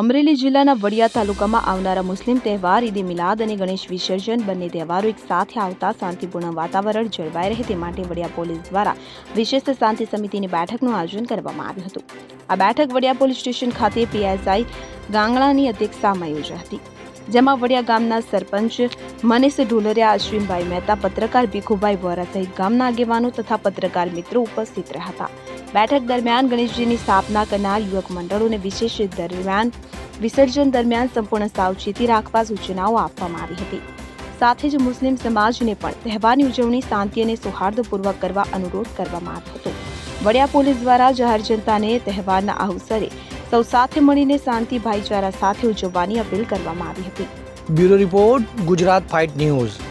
અમરેલી જિલ્લાના વડિયા તાલુકામાં આવનારા મુસ્લિમ તહેવાર, ઈદે મિલાદ અને ગણેશ વિસર્જન બંને તહેવારો એક સાથે આવતા શાંતિપૂર્ણ વાતાવરણ જળવાઈ રહે તે માટે વડિયા પોલીસ દ્વારા વિશેષ શાંતિ સમિતિની બેઠકનું આયોજન કરવામાં આવ્યું હતું. આ બેઠક વડિયા પોલીસ સ્ટેશન ખાતે પીએસઆઈ ગાંગણાની અધ્યક્ષતામાં યોજાઈ હતી. જેમાં વડિયા ગામના સરપંચ મનીષ ઢોલરિયા, અશ્વિનભાઈ મહેતા, પત્રકાર ભીખુભાઈ વોરા સહિત ગામના આગેવાનો તથા પત્રકાર મિત્રો ઉપસ્થિત રહ્યા હતા. બેઠક દરમિયાન ગણેશજીની સ્થાપના કરનાર યુવક મંડળોને વિશેષ દરમિયાન વિસર્જન દરમિયાન સંપૂર્ણ સાવચેતી રાખવા સૂચનાઓ આપવામાં આવી હતી. સાથે જ મુસ્લિમ સમાજને પણ તહેવારની ઉજવણી શાંતિ અને સૌહાર્દપૂર્વક કરવા અનુરોધ કરવામાં આવ્યો હતો. વડિયા પોલીસ દ્વારા જાહેર જનતાને તહેવારના અવસરે સૌ સાથે મળીને શાંતિ ભાઈચારા સાથે ઉજવવાની અપીલ કરવામાં આવી હતી. Bureau report, Gujarat fight news.